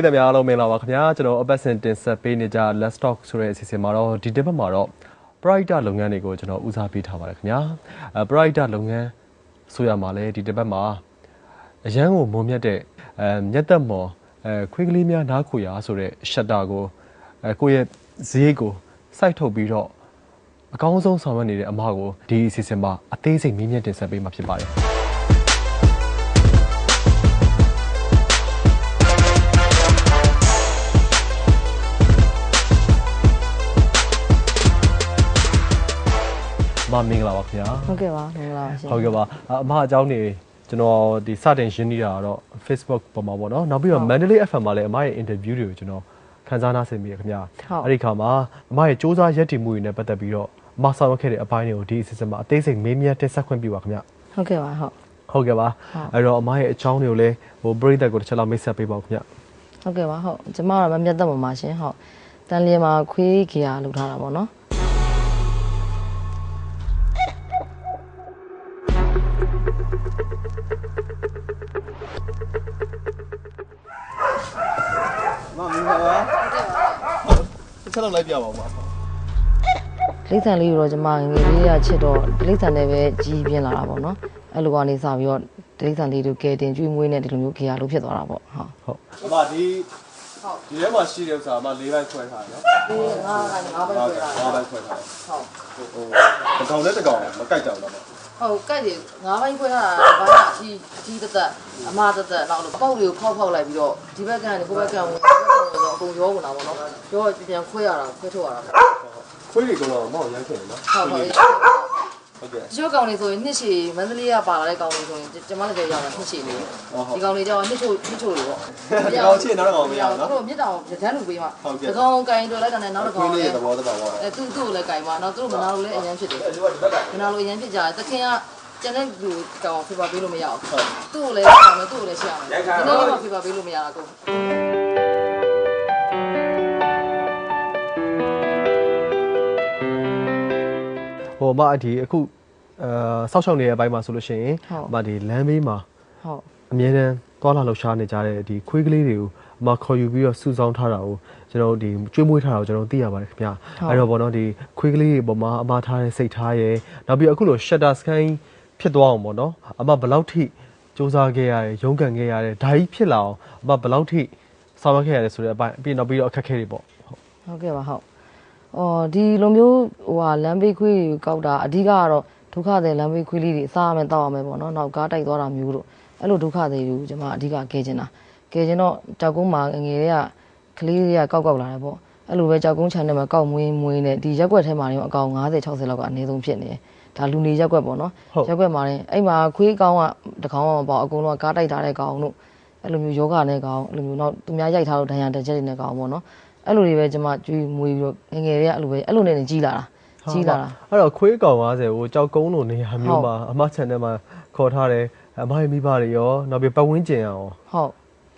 ပရိသတ်များအားလုံးမင်္ဂလာပါခင်ဗျာကျွန်တော်အပတ်စဉ်တင်ဆက်ပေးနေကြ Let's Talk ဆိုတဲ့အစီအစဉ်မှာတော့ဒီတစ်ပတ်မှာတော့ Brighter လုပ်ငန်းတွေကိုကျွန်တော်ဦးစားပေးထားပါတယ်ခင်ဗျာအဲ Brighter လုပ်ငန်းဆိုရမှာလဲဒီတစ်ပတ်မှာအရန်ကိုမုံမြတ်တဲ့အဲမျက်သက်မော်အဲခွေးကလေးများနားခွေရာဆိုတဲ့ shutter ကိုအဲကိုယ့်ရဲ့ဈေးကိုစိုက်ထုတ်ပြီးတော့အကောင်းဆုံးဆောင်ရွက်နေတဲ့အမကိုဒီအစီအစဉ်မှာအသေးစိတ်မြင့်မြတ်တင်ဆက်ပေးမှာဖြစ်ပါတယ် မမင်္ဂလာပါခင်ဗျာဟုတ်ကဲ့ပါမင်္ဂလာပါရှင်ဟုတ်ကဲ့ပါအအမအကြောင်းနေကျွန်တော်ဒီစတင်ရင်းနေတာကတော့ Facebook ပေါ်မှာပေါ့နော်နောက်ပြီးတော့ Mandalay FM မှာလည်းအမရဲ့ interview တွေကိုကျွန်တော်ခန်းစားနာဆင်မိရခင်ဗျာအဲ့ဒီခါမှာအမရဲ့စ조사ရက်တည်မှုတွေနဲ့ပတ်သက်ပြီးတော့အမဆောင်ရွက်ခဲ့တဲ့အပိုင်းတွေကိုဒီအစီအစဉ်မှာအသေးစိတ်မေးမြန်းတင်ဆက်ခွင့်ပြုပါခင်ဗျာဟုတ်ကဲ့ပါဟုတ်ဟုတ်ကဲ့ပါအဲ့တော့အမရဲ့အကြောင်းတွေကိုလည်းဟိုပရိသတ်ကိုတစ်ချက်လောက်မိတ်ဆက်ပေးပါဦးခင်ဗျာဟုတ်ကဲ့ပါဟုတ်ကျမကတော့မမြတ်သက်ပါမှာရှင်ဟုတ်တန်လျင်မှာခွေးခီယာလုပ်ထားတာပေါ့နော် ချက်လောက်လိုက်ပြပါဦးပါလိမ့်ဆန်လေးကိုတော့ကျမငယ်ငယ်လေးကချစ်တော့ဒီလိမ့်ဆန်နဲ့ပဲကြီးပြင်းလာတာပေါ့နော်အဲ့လိုကနေစပြီးတော့ဒီလိမ့်ဆန်လေးတို့ကဲတင်ကျွေးမွေးနဲ့ဒီလိုမျိုးခီယာလုပ်ဖြစ်သွားတာပေါ့ဟုတ်ဟုတ်အမဒီ ဒီထဲမှာရှိတဲ့ဥစ္စာအမ၄ဘိုက်ခွဲထားတယ်နော်ဒီငါးကငါးပဲဟုတ်ပြကဲ့တာ၅ဘိုက်ခွဲထားတယ်ဟုတ်ဟိုတကောင်နဲ့တကောင်မကိုက်ကြဘူးလားမဟုတ်ကဲ့ဒီငါးပိုင်းခွဲထားတာဘာမှကြီးကြီးတက်တက်အမတက်တက်နောက်တော့ပေါက်လေးကိုဖောက်ဖောက်လိုက်ပြီးတော့ဒီဘက်ကနေဟိုဘက်ကန်ဝင်ဒီဘက်ကန်ဝင်တော့အကုန်ရောဝင်တာပေါ့နော်ရောပြန်ခွဲရတာခွဲထုတ်ရတာပေါ့ခွေးတွေကတော့မောက်ရမ်းခဲ့တယ်နော်ဟုတ်ဟုတ် ဟုတ်ကဲ့ရုပ်ကောင်လေးဆိုရင်နှစ်ရှည်မန္တလေးကပါလာတဲ့ကောင်လေးဆိုရင်ကျမလည်းကြည့်ရတာနှစ်ရှည်လေးဟုတ်ဟုတ်ဒီကောင်လေးကြောင့်နှစ်ချို့နှစ်ချို့လေးပေါ့ဒီကောင်ချစ်နောက်တစ်ကောင်မရဘူးနော်တို့မြစ်တောင်ရန်လူပေးမှာဟုတ်ကဲ့ဒီကောင်ကင်တွေ့လိုက်တာနဲ့နောက်တစ်ခွေးကောင်လေးလေးရဲ့သဘောတဘာဝအဲသူ့သူ့ကိုလည်းကင်ပါနောက်သူတို့မနာလို့လည်းအရင်ဖြစ်တယ်အဲ့ဒီကဒီဘက်ကမနာလို့အရင်ဖြစ်ကြတယ်တခင်ကကျန်တဲ့လူကောင်ဖေးပါပေးလို့မရအောင်ဟုတ်သူ့ကိုလည်းကောင်မယ်သူ့ကိုလည်းရှေ့အောင်မယ်ဒီနေ့ကဖေးပါပေးလို့မရတာကို ဟိုအမဒီအခုအဲစောက်ရှောက်နေတဲ့အပိုင်းမှာဆိုလို့ရှိရင်အမဒီလမ်းဘေးမှာဟုတ်အမြဲတမ်းသွားလာလှုပ်ရှားနေကြတဲ့ဒီခွေးကလေးတွေကိုအမခေါ်ယူပြီးတော့စုဆောင်းထားတာကိုကျွန်တော်တို့ဒီကျွေးမွေးထားတာကိုကျွန်တော်တို့သိရပါတယ်ခင်ဗျာအဲ့တော့ပေါ့နော်ဒီခွေးကလေးတွေပေါ်မှာအမထားတဲ့စိတ်ထားရယ်နောက်ပြီးအခုလို shutter scan ဖြစ်သွားအောင်ပေါ့နော်အမဘယ်လောက်ထိစူးစမ်းခဲ့ရတယ်ရုန်းကန်ခဲ့ရတယ်ဒါကြီးဖြစ်လာအောင်အမဘယ်လောက်ထိဆောင်ရွက်ခဲ့ရတယ်ဆိုတဲ့အပိုင်းပြီးနောက်ပြီးတော့အခက်အခဲတွေပေါ့ဟုတ်ဟုတ်ကဲ့ပါဟုတ် အော်ဒီလိုမျိုးဟိုဟာလမ်းဘေးခွေးတွေကောက်တာအဓိကကတော့ဒုက္ခတဲ့လမ်းဘေးခွေးလေးတွေစားရမယ်တောက်ရမယ်ပေါ့နော်နောက်ကားတိုက်သွားတာမျိုးတို့အဲ့လိုဒုက္ခတွေကိုကျွန်မအဓိကကဲချင်တာကဲချင်တော့ကြောက်ကုန်းမှာငယ်တွေကကလေးတွေကကောက်ကောက်လာတယ်ပေါ့အဲ့လိုပဲကြောက်ကုန်း channel မှာကောက်မွေးမွေးနေဒီရက်ွက်ထဲမှာရောအကောင်90 60လောက်ကအနည်းဆုံးဖြစ်နေတယ်ဒါလူနေရက်ွက်ပေါ့နော်ရက်ွက်မှာရင်အဲ့မှာခွေးကောင်ကတကောင်ကပေါ့အကုန်လုံးကားတိုက်ထားတဲ့ကောင်တို့အဲ့လိုမျိုးယောဂနဲ့ကောင်အဲ့လိုမျိုးနောက်သူများရိုက်ထားလို့ဒဏ်ရာတစ်ချက်တွေနဲ့ကောင်ပေါ့နော် အဲ့လိုတွေပဲကျွန်မကျွေးမွေးပြီးတော့ငယ်ငယ်တွေကအဲ့လိုပဲအဲ့လိုနဲ့နေကြီးလာတာကြီးလာတာအဲ့တော့ခွေးကောင်90ကိုကြောက်ကုန်းလိုနေရာမျိုးမှာအမ channel မှာခေါ်ထားတယ်အမရဲ့မိဘတွေရောနောက်ပြီးပတ်ဝန်းကျင်ရောဟုတ်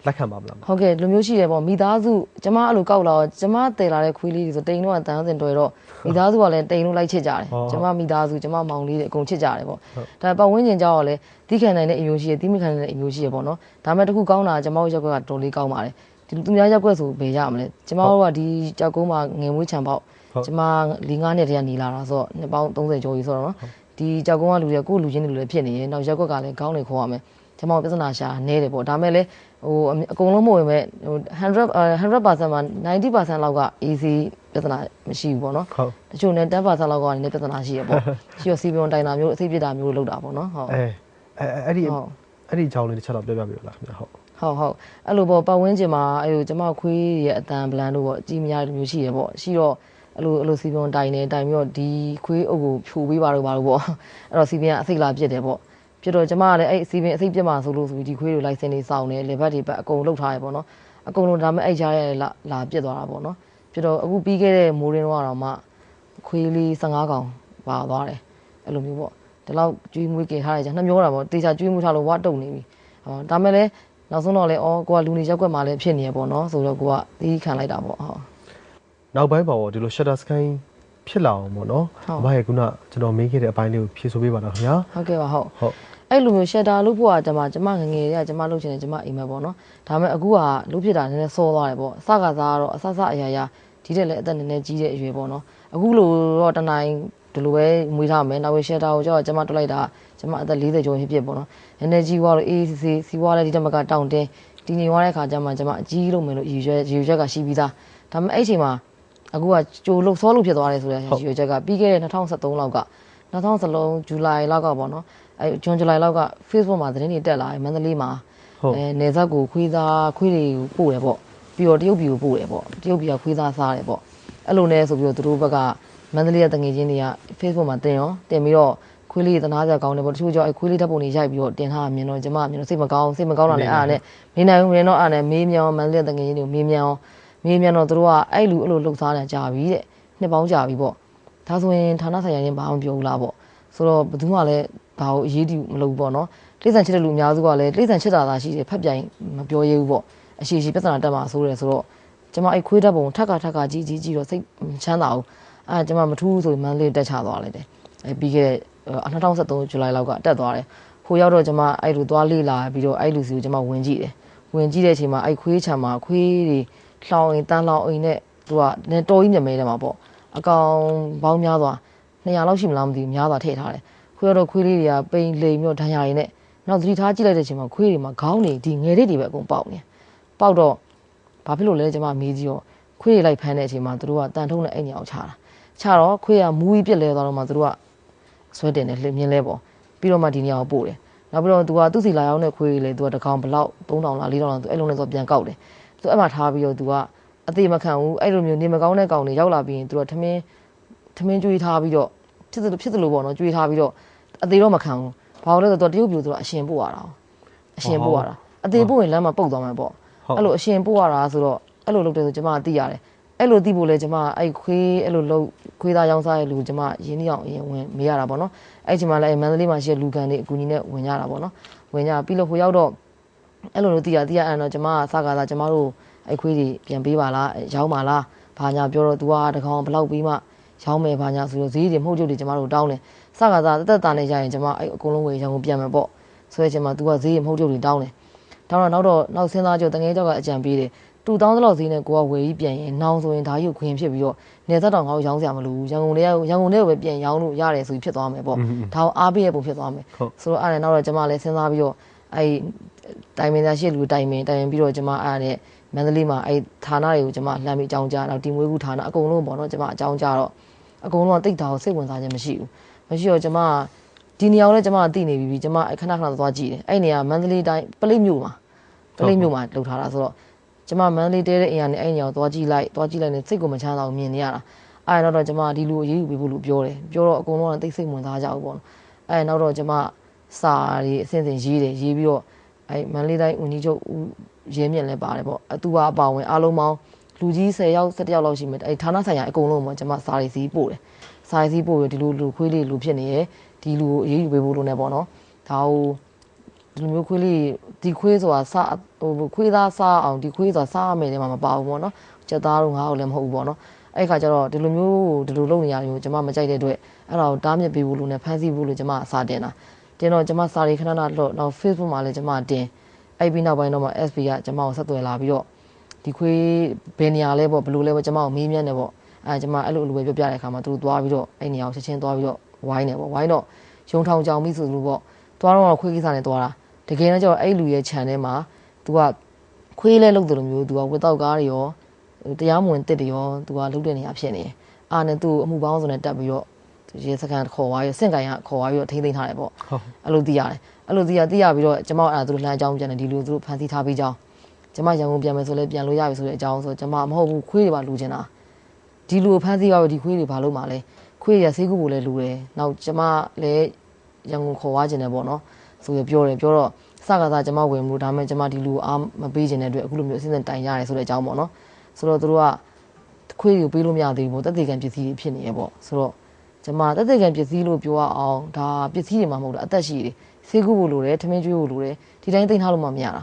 လက်ခံပါမလားမဟုတ်ကဲ့လူမျိုးရှိတယ်ပေါ့မိသားစုကျွန်မအဲ့လိုကောက်လာတော့ကျွန်မတည်လာတဲ့ခွေးလေးတွေဆိုတိန်တော့တန်းစင်တွေ့တော့မိသားစုကလည်းတိန်လို့လိုက်ချစ်ကြတယ်ကျွန်မမိသားစုကျွန်မမောင်လေးတွေအကုန်ချစ်ကြတယ်ပေါ့ဒါပတ်ဝန်းကျင်ကြောက်တော့လေတီးခံနိုင်တဲ့အမျိုးရှိတယ်တီးမခံနိုင်တဲ့အမျိုးရှိတယ်ပေါ့နော်ဒါပေမဲ့တခုကောင်းတာကျွန်မတို့ရက်ကွက်ကတော်လေးကောင်းပါတယ်ဒီ သူများရက်ကွက်ဆိုဘယ်ရမလဲကျွန်မတို့ကဒီကြောက်ကုန်းမှာငယ်မွေးချံပေါက်ကျွန်မ၄၅နှစ်တည်းကနေလာတာဆိုတော့နှစ်ပေါင်း30ကျော်ကြီးဆိုတော့နော်ဒီကြောက်ကုန်းကလူတွေကကိုယ့်လူချင်းတွေလူတွေဖြစ်နေရင်နောက်ရက်ကွက်ကလည်းကောင်းနေခေါ်ရမယ်ကျွန်မပြဿနာရှာနေတယ်ပေါ့ဒါမဲ့လည်းဟိုအကုန်လုံးမဝင်မဲ့ဟို100 100%မှာ90%လောက်က easy ပြဿနာမရှိဘူးပေါ့နော်ဟုတ်တချို့နဲ့10%လောက်ကနေပြဿနာရှိရပေါ့ရှိရစီပီယွန်တိုင်တာမျိုးအစိပ်ပြစ်တာမျိုးလုပ်တာပေါ့နော်ဟုတ်အဲအဲအဲ့ဒီဟုတ်အဲ့ဒီအကြောင်းလေးတစ်ချက်တော့ပြောပြပြလို့လားခင်ဗျဟုတ် ဟုတ်ဟုတ်အဲ့လိုပေါ့ပတ်ဝန်းကျင်မှာအဲ့လိုကျမခွေးရဲ့အတန်ဗလန်တို့ပေါ့အကြီးမရတဲ့မျိုးရှိရပေါ့ရှိတော့အဲ့လိုအဲ့လိုစီပီယွန်တိုင်နေတိုင်ပြီးတော့ဒီခွေးအုပ်ကိုဖြိုပေးပါတော့ပါတော့ပေါ့အဲ့တော့စီပီယွန်အစိတ်လာပြစ်တယ်ပေါ့ပြစ်တော့ကျမကလည်းအဲ့စီပီယွန်အစိတ်ပြစ်မှာဆိုလို့ဆိုပြီးဒီခွေးတွေလိုက်စင်နေစောင်းနေလေဘက်တွေဘက်အကုန်လုတ်ထားရပေါ့နော်အကုန်လုံးဒါမဲ့အဲ့ကြားရလာလာပြစ်သွားတာပေါ့နော်ပြစ်တော့အခုပြီးခဲ့တဲ့မိုးရင်းတော့မှခွေးလေး15កောင်ပါသွားတယ်အဲ့လိုမျိုးပေါ့ဒီလောက်ကျွေးမွေးကြထားရကြနှမျောတာပေါ့တေချာကျွေးမွေးထားလို့ဝါတုံနေပြီဟောဒါမဲ့လည်း နောက်ဆုံးတော့လေအော်ကိုကလူနေရက်ွက်မှာလည်းဖြစ်နေရပေါ့နော်ဆိုတော့ကိုကသီးခံလိုက်တာပေါ့ဟောနောက်ပိုင်းပါပေါ့ဒီလို shutter scan ဖြစ်လာအောင်ပေါ့နော်ဟုတ်အမရဲ့ခုနကျွန်တော်မေးခဲ့တဲ့အပိုင်းလေးကိုဖြည့်ဆိုပေးပါတော့ခင်ဗျာဟုတ်ကဲ့ပါဟုတ်ဟုတ်အဲ့လိုမျိုး shelter လုပ်ဖို့ကကျွန်မကျွန်မငငယ်တွေကကျွန်မလုပ်ချင်တယ်ကျွန်မအိမ်မက်ပေါ့နော်ဒါပေမဲ့အခုကလုပ်ဖြစ်တာနည်းနည်းစောသွားတယ်ပေါ့အစကစားကတော့အဆဆအရာရာဒီတက်လည်းအသက်နည်းနည်းကြီးတဲ့အရွယ်ပေါ့နော်အခုလိုတော့တနိုင် ဒီလိုပဲမွေးထားမယ်နောက်ဝေ shelter ကိုကြောက်ကျွန်မတွက်လိုက်တာကျွန်မအသက်40ကျော်ဖြစ်ဖြစ်ပေါ့နော်နည်းနည်းကြီးသွားလို့အေးစီစီစီးပွားလည်းဒီတက်မကတောင့်တင်းဒီနေသွားတဲ့ခါကျမှကျွန်မအကြီးလုပ်မယ်လို့ရည်ရွယ်ရည်ရွယ်ချက်ကရှိပြီးသားဒါပေမဲ့အဲ့အချိန်မှာအခုကကြိုလို့စောလို့ဖြစ်သွားတယ်ဆိုတဲ့ရည်ရွယ်ချက်ကပြီးခဲ့တဲ့2023လောက်က2013ဇူလိုင်လောက်ကပေါ့နော်အဲဂျွန်ဇူလိုင်လောက်က Facebook မှာသတင်းတွေတက်လာတယ်မန္တလေးမှာဟုတ်အဲနေဆက်ကိုခွေးသားခွေးတွေကိုပို့တယ်ပေါ့ပြီးတော့တရုတ်ပြည်ကိုပို့တယ်ပေါ့တရုတ်ပြည်ကခွေးသားစားတယ်ပေါ့အဲ့လိုနဲ့ဆိုပြီးတော့သူတို့ဘက်က မန္တလေးကတငယ်ချင်းတွေက Facebook မှာတင်ရောတင်ပြီးတော့ခွေးလေးတနာကြကောင်းတယ်ပေါ့တချို့ကြောင့်အဲခွေးလေးဓာတ်ပုံတွေရိုက်ပြီးတော့တင်ထားတာမြင်တော့ကျမကမြင်တော့စိတ်မကောင်းစိတ်မကောင်းတာလည်းအားနဲ့နေနိုင်ဘူးနေတော့အားနဲ့မေးမြန်းအောင်မန္တလေးကတငယ်ချင်းတွေကိုမေးမြန်းအောင်မေးမြန်းတော့သူတို့ကအဲ့လူအဲ့လိုလှုပ်ရှားနေကြပြီတဲ့နှစ်ပေါင်းကြာပြီပေါ့ဒါဆိုရင်ဌာနဆိုင်ရာချင်းဘာမှမပြောဘူးလားပေါ့ဆိုတော့ဘယ်သူမှလည်းဒါကိုအရေးတယူမလုပ်ဘူးပေါ့နော်တိရစ္ဆာန်ချစ်တဲ့လူအများစုကလည်းတိရစ္ဆာန်ချစ်တာသာရှိတယ်ဖက်ပြိုင်မပြောရဘူးပေါ့အရှိရှိပြဿနာတက်မှာဆိုတယ်ဆိုတော့ကျမအဲ့ခွေးတတ်ပုံထက်ကထက်ကကြီးကြီးကြီးတော့စိတ်မချမ်းသာဘူး အဲကျမမထူးဘူးဆိုရင်မန္တလေးတက်ချသွားလိုက်တယ်အဲပြီးခဲ့တဲ့2023ဇူလိုင်လောက်ကတက်သွားတယ်ဟိုရောက်တော့ကျမအဲ့လိုသွားလေးလာပြီးတော့အဲ့လူစီကိုကျမဝင်ကြည့်တယ်ဝင်ကြည့်တဲ့အချိန်မှာအဲ့ခွေးချံမှာခွေးတွေလှောင်အိမ်တန်းလှောင်အိမ်နဲ့သူကနည်းတော်ကြီးမြမဲတယ်မှာပေါ့အကောင်ပေါင်းများစွာ200လောက်ရှိမလားမသိဘူးများစွာထည့်ထားတယ်ခွေးတော့ခွေးလေးတွေကပိန်လိမ်မျိုးဒဏ်ရာတွေနဲ့နောက်သတိထားကြည့်လိုက်တဲ့အချိန်မှာခွေးတွေမှာခေါင်းတွေဒီငယ်လေးတွေပဲအကုန်ပေါက်နေပေါက်တော့ဘာဖြစ်လို့လဲကျမမေးကြည့်တော့ခွေးတွေလိုက်ဖမ်းတဲ့အချိန်မှာသူတို့ကတန်ထုံးနဲ့အိမ်ညောင်ချတာ ချတော့ခွေးကမူကြီးပြက်လဲသွားတော့မှသူတို့ကဆွဲတင်တယ်လှမြင်းလဲပေါ့ပြီးတော့မှဒီနေရာကိုပို့တယ်နောက်ပြီးတော့သူကသူ့စီလာရောက်တဲ့ခွေးတွေလေသူကတကောင်ဘလောက်3000လား4000လားသူအဲ့လိုနဲ့သူပြန်ကောက်တယ်သူအဲ့မှာထားပြီးတော့သူကအသေးမခံဘူးအဲ့လိုမျိုးနေမကောင်းတဲ့ကောင်တွေရောက်လာပြီးရင်သူကထမင်းထမင်းကျွေးထားပြီးတော့ဖြစ်သလိုဖြစ်သလိုပေါ့နော်ကျွေးထားပြီးတော့အသေးတော့မခံဘူးဘာလို့လဲဆိုတော့တရုတ်ပြည်သူကအရှင်ပို့ရတာအရှင်ပို့ရတာအသေးပို့ရင်လမ်းမှာပုတ်သွားမှာပေါ့အဲ့လိုအရှင်ပို့ရတာဆိုတော့အဲ့လိုလုပ်တယ်ဆိုကျွန်မသိရတယ် အဲ့လိုသိဖို့လဲကျွန်မအဲ့ခွေးအဲ့လိုလုပ်ခွေးသားရောင်းစားရဲ့လူကျွန်မရင်းနှီးအောင်အရင်ဝင်မေးရတာပေါ့နော်အဲ့ချိန်မှာလည်းမန္တလေးမှာရှိတဲ့လူကန်တွေအကူကြီးနဲ့ဝင်ကြတာပေါ့နော်ဝင်ကြပြီးလို့ဟိုရောက်တော့အဲ့လိုလို့သိရသိရအဲ့တော့ကျွန်မကစကားသားကျွန်မတို့အဲ့ခွေးတွေပြန်ပေးပါလားရောင်းပါလားဘာညာပြောတော့ तू ကတကောင်ဘလောက်ပြီးမှရောင်းမယ်ဘာညာဆိုတော့ဈေးတွေမှုတ်ကျုပ်တွေကျွန်မတို့တောင်းတယ်စကားသားတက်တက်တာနဲ့ရရင်ကျွန်မအဲ့အကုန်လုံးဝယ်ရောင်းကိုပြန်မယ်ပေါ့ဆိုတဲ့အချိန်မှာ तू ကဈေးတွေမှုတ်ကျုပ်တွေတောင်းတယ်တောင်းတော့နောက်တော့နောက်စဉ်းစားကြတငယ်ကြောက်ကအကြံပေးတယ် တူတောင်းသလောက်ဈေးနဲ့ကိုကဝယ်ပြီးပြန်ရင်နောင်ဆိုရင်ဒါကြီးကိုခွင်ဖြစ်ပြီးတော့နေသက်တော်ငါ့ကိုရောင်းစရာမလိုဘူးရန်ကုန်လေးရန်ကုန်လေးကိုပဲပြန်ရောင်းလို့ရတယ်ဆိုပြီးဖြစ်သွားမယ်ပေါ့ဒါကိုအားပေးရပုံဖြစ်သွားမယ်ဆိုတော့အဲ့ဒါနောက်တော့ကျွန်မလည်းစဉ်းစားပြီးတော့အဲ့တိုင်မင်သားရှိလူတိုင်မင်တိုင်ပြီးတော့ကျွန်မအဲ့ဒါနဲ့မန္တလေးမှာအဲ့ဌာနတွေကိုကျွန်မလှမ်းပြီးအကြောင်းကြားတော့တီမွေးခုဌာနအကုန်လုံးပေါ့နော်ကျွန်မအကြောင်းကြားတော့အကုန်လုံးကတိတ်တာကိုစိတ်ဝင်စားခြင်းမရှိဘူးမရှိတော့ကျွန်မဒီနေရာကိုလည်းကျွန်မသိနေပြီကျွန်မခဏခဏသွားကြည့်တယ်အဲ့နေရာမန္တလေးတိုင်းပလိတ်မြို့မှာပလိတ်မြို့မှာလှုပ်ထားတာဆိုတော့ ကျွန်မမန္တလေးတဲတဲ့အိမ်ကနေအဲ့နေရာကိုသွားကြည့်လိုက်သွားကြည့်လိုက်နေစိတ်ကိုမချမ်းသာဘူးမြင်နေရတာအဲ့တော့ကျွန်မဒီလူအရေးယူပေးဖို့လို့ပြောတယ်ပြောတော့အကုန်လုံးကတိတ်စိတ်ဝင်စားကြဘူးပေါ့နော်အဲ့နောက်တော့ကျွန်မစာတွေအစင်စင်ရေးတယ်ရေးပြီးတော့အဲ့မန္တလေးတိုင်းဦးကြီးချုပ်ရင်းမြင့်လည်းပါတယ်ပေါ့အတူအပါဝင်အားလုံးပေါင်းလူကြီး10ယောက်17ယောက်လောက်ရှိမယ်အဲ့ဌာနဆိုင်ရာအကုန်လုံးပေါ့ကျွန်မစာတွေစီးပို့တယ်စာတွေစီးပို့ရဒီလိုလူခွေးလေးလူဖြစ်နေရဒီလူကိုအရေးယူပေးဖို့လို့ ਨੇ ပေါ့နော်ဒါဟို ဒီလိုမျိုးခွေးလေးဒီခွေးဆိုတာစဟိုခွေးသားစားအောင်ဒီခွေးဆိုတာစားရမယ်တဲ့မှာမပါဘူးပေါ့နော်ချက်သားတို့ငါ့ကိုလည်းမဟုတ်ဘူးပေါ့နော်အဲ့ခါကျတော့ဒီလိုမျိုးဒီလိုလုပ်နေရမျိုးကျွန်မမကြိုက်တဲ့အတွက်အဲ့ဒါကိုတားမြစ်ပေးဖို့လို့ ਨੇ ဖန်ဆီးဖို့လို့ကျွန်မအစားတင်တာတင်တော့ကျွန်မစာရီခဏခဏလော့နောက် Facebook မှာလည်းကျွန်မတင်အဲ့ပြီးနောက်ပိုင်းတော့မှ SB ကကျွန်မကိုဆက်သွယ်လာပြီးတော့ဒီခွေးဘယ်နေရာလဲပေါ့ဘယ်လိုလဲပေါ့ကျွန်မကိုမေးမြန်းတယ်ပေါ့အဲကျွန်မအဲ့လိုအလိုပဲပြောပြတဲ့အခါမှာသူတို့သွားပြီးတော့အဲ့နေရာကိုချက်ချင်းသွားပြီးတော့ဝိုင်းတယ်ပေါ့ဝိုင်းတော့ရုံထောင်ကြောင်ပြီဆိုလို့ပေါ့သွားတော့ခွေးကိစ္စနဲ့သွားတာ တကယ်တော့ကျတော့အဲ့လူရဲ့ channel မှာ तू ကခွေးလဲလုပ်တယ်လို့မျိုး तू ကဝက်တော့ကားတွေရောတရားမဝင်တစ်တွေရော तू ကလုပ်တဲ့နေရာဖြစ်နေတယ်အားနဲ့ तू အမှုပေါင်းစုံနဲ့တက်ပြီးတော့ရေစကန်ခေါ်သွားပြီးစင့်ကန်ကခေါ်သွားပြီးတော့ထိမ့်သိမ်းထားတယ်ပေါ့အဲ့လိုသိရတယ်အဲ့လိုသိရသိရပြီးတော့ကျမအဲ့ဒါသူတို့လှမ်းအကြောင်းပြန်တယ်ဒီလိုသူတို့ဖန်ဆီးထားပြီးကြောင်းကျမရန်ကုန်ပြန်မယ်ဆိုလဲပြန်လို့ရပြီဆိုတဲ့အကြောင်းဆိုကျမမဟုတ်ဘူးခွေးတွေပါလူချင်တာဒီလူဖန်ဆီးပါတော့ဒီခွေးတွေဘာလို့မှလဲခွေးရဆေးကုဖို့လဲလူတယ်နောက်ကျမလည်းရန်ကုန်ခေါ်သွားခြင်းတယ်ပေါ့နော် ဆိုရပြောတယ်ပြောတော့စကားစားကျမဝင်မှုဒါပေမဲ့ကျမဒီလူအားမပေးခြင်းတဲ့အတွက်အခုလိုမျိုးအစင်းစင်တိုင်ရတယ်ဆိုတဲ့အကြောင်းပေါ့နော်ဆိုတော့သူတို့ကခွေးတွေကိုပေးလို့မရသေးဘူးပေါ့တက်သေးကံပစ္စည်းတွေဖြစ်နေရပေါ့ဆိုတော့ကျမတက်သေးကံပစ္စည်းလို့ပြောရအောင်ဒါပစ္စည်းတွေမှမဟုတ်တာအသက်ရှိတယ်ဆေးကုဖို့လိုတယ်ထမင်းကျွေးဖို့လိုတယ်ဒီတိုင်းသိမ်းထားလို့မှမရတာ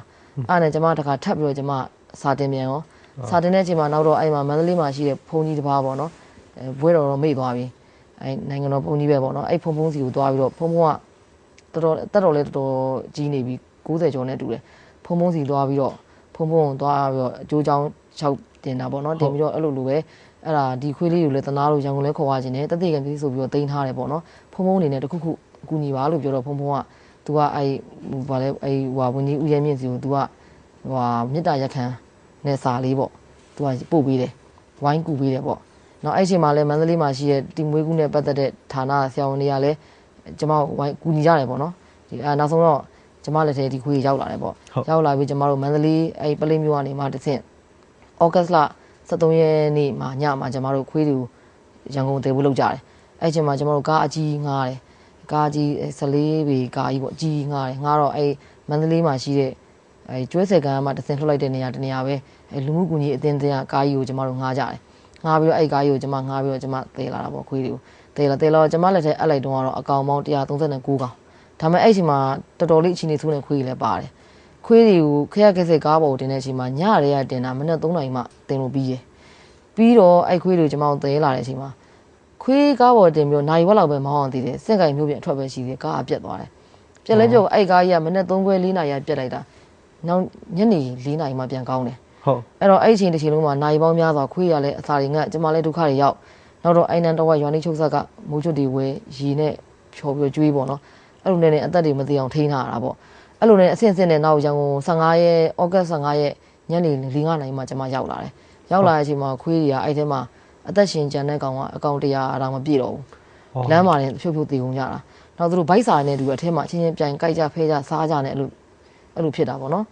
အဲ့နဲ့ကျမတခါထပ်ပြီးတော့ကျမစာတင်ပြန်ရောစာတင်တဲ့အချိန်မှာနောက်တော့အဲ့မှာမန္တလေးမှာရှိတဲ့ဘုံကြီးတစ်ပါးပေါ့နော်အဲဘွဲတော်တော့မေ့သွားပြီအဲ့နိုင်ငံတော်ဘုံကြီးပဲပေါ့နော်အဲ့ဖုံဖုံစီကိုသွားပြီးတော့ဖုံဖုံက တော်တော်တက်တော်လဲတော်တော်ကြီးနေပြီ90ကျော်နဲ့တူတယ်ဖုံဖုံစီသွားပြီးတော့ဖုံဖုံသွားပြီးတော့အကျိုးချောင်း၆တင်တာပေါ့နော်တင်ပြီးတော့အဲ့လိုလိုပဲအဲ့ဒါဒီခွေးလေးကိုလည်းတနာလို့ရန်ကုန်လဲခေါ်ရခြင်းနဲ့တက်တဲ့ကံပြီးဆိုပြီးတော့တင်ထားတယ်ပေါ့နော်ဖုံဖုံအနေနဲ့တခုခုအကူညီပါလို့ပြောတော့ဖုံဖုံက तू ကအဲ့ဟိုဗာလဲအဲ့ဟွာဝန်ကြီးဦးရဲမြင့်စီကို तू ကဟွာမေတ္တာရက်ခံနဲ့စာလေးပေါ့ तू ကပို့ပေးတယ်ဝိုင်းကူပေးတယ်ပေါ့နောက်အဲ့ချိန်မှာလဲမန္တလေးမှာရှိတဲ့တီမွေးကူးနဲ့ပတ်သက်တဲ့ဌာနဆရာဝန်တွေကလည်း ကျမဝိုင်းကူညီကြတယ်ပေါ့နော်ဒီအဲနောက်ဆုံးတော့ကျမလက်ထဲဒီခွေးရောက်လာတယ်ပေါ့ရောက်လာပြီးကျမတို့မန္တလေးအဲ့ပလိမျိုးကနေမှတစ်ဆင့်ဩဂတ်စ်လ23ရက်နေ့မှာညမှာကျမတို့ခွေးတွေကိုရန်ကုန်တည်ဖို့လုပ်ကြတယ်အဲ့ချိန်မှာကျမတို့ကားအကြီးငားတယ်ကားကြီး14ပေကားကြီးပေါ့အကြီးငားတယ်ငားတော့အဲမန္တလေးမှာရှိတဲ့အဲကျွဲဆယ်ကမ်းမှာတစင်ထုတ်လိုက်တဲ့နေရာတနေရာပဲအဲလူမှုကူညီအသင်းတရားကားကြီးကိုကျမတို့ငားကြတယ်ငားပြီးတော့အဲကားကြီးကိုကျမငားပြီးတော့ကျမသေလာတာပေါ့ခွေးတွေကို သေလာသေလာကျမလက်ထဲအပ်လိုက်တော့ကတော့အကောင်ပေါင်း139ကောင်ဒါပေမဲ့အဲ့ချိန်မှာတော်တော်လေးအချိန်နေဆိုးနေခွေးတွေလည်းပါတယ်ခွေးတွေကိုခရက်ကက်ဆက်ကားပေါ်တင်တဲ့အချိန်မှာညရဲရတင်တာမနေ့3နာရီမှတင်လို့ပြီးရပြီးတော့အဲ့ခွေးတွေကိုကျမတို့သေလာတဲ့အချိန်မှာခွေးကားပေါ်တင်ပြီးတော့နိုင်ဝက်လောက်ပဲမောင်းအောင်တည်တယ်စင့်ကင်မျိုးပြန်အထွက်ပဲရှိတယ်ကားကပြတ်သွားတယ်ပြက်လဲပြောက်အဲ့ကားကြီးကမနေ့3ခွဲ4နာရီကပြတ်လိုက်တာနောက်ညနေ4နာရီမှပြန်ကောင်းတယ်ဟုတ်အဲ့တော့အဲ့ဒီအချိန်တစ်ချိန်လုံးမှာနိုင်ပေါင်းများစွာခွေးရလဲအစာတွေငတ်ကျမလဲဒုက္ခတွေရောက် နောက်တော့အိုင်နန်တော်ဝရွာနေချုပ်ဆက်ကမိုးချွတ်တွေဝဲရီနဲ့ဖြော်ပြီးကျွေးပေါ့နော်အဲ့လိုနဲ့နဲ့အသက်တွေမသိအောင်ထိန်းထားရတာပေါ့အဲ့လိုနဲ့အဆင့်ဆင့်နဲ့နောက်ရန်ကုန်15ရက်ဩဂတ်15ရက်ညနေ4-5နာရီမှကျမရောက်လာတယ်ရောက်လာတဲ့အချိန်မှာခွေးတွေကအဲ့ထဲမှာအသက်ရှင်ကြံတဲ့ကောင်ကအကောင်တရားအတောင်မပြည့်တော့ဘူးလမ်းမှာလည်းဖြုတ်ဖြုတ်တည်ကုန်ကြတာနောက်သူတို့ဘိုက်စာနဲ့တူအထဲမှာချင်းချင်းပြိုင်ကြိုက်ကြဖဲကြစားကြနဲ့အဲ့လိုအဲ့လိုဖြစ်တာပေါ့နော်